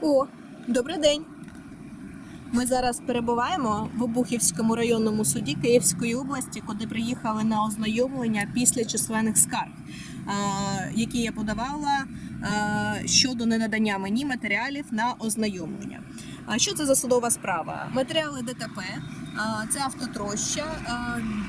О, добрий день. Ми зараз перебуваємо в Обухівському районному суді Київської області, куди приїхали на ознайомлення після численних скарг, які я подавала щодо ненадання мені матеріалів на ознайомлення. А що це за судова справа? Матеріали ДТП. Це автотроща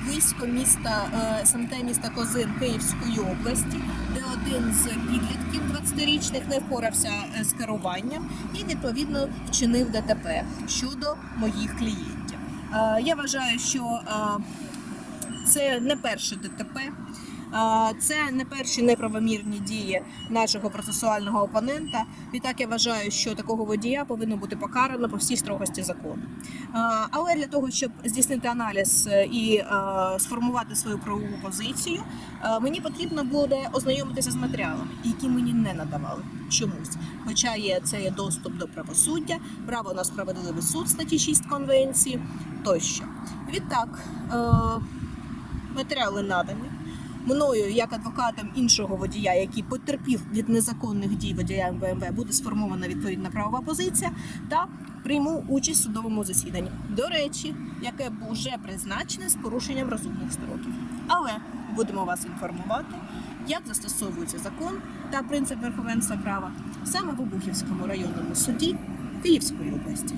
близько міста е, СМТ міста Козин Київської області, де один з підлітків 20-річних не впорався е, з керуванням і відповідно вчинив ДТП щодо моїх клієнтів. Я вважаю, що е, це не перше ДТП. Це не перші неправомірні дії нашого процесуального опонента. Відтак я вважаю, що такого водія повинно бути покарано по всій строгості закону. Але для того, щоб здійснити аналіз е, і е, сформувати свою правову позицію, е, мені потрібно буде ознайомитися з матеріалами, які мені не надавали чомусь. Хоча є це є доступ до правосуддя, право на справедливий суд статті 6 конвенції тощо. Відтак, матеріали надані. Мною, як адвокатом іншого водія, який потерпів від незаконних дій водія БМВ, буде сформована відповідна правова позиція та прийму участь в судовому засіданні. До речі, яке б уже призначене з порушенням розумних строків. Але будемо вас інформувати, як застосовується закон та принцип верховенства права саме в Обухівському районному суді Київської області.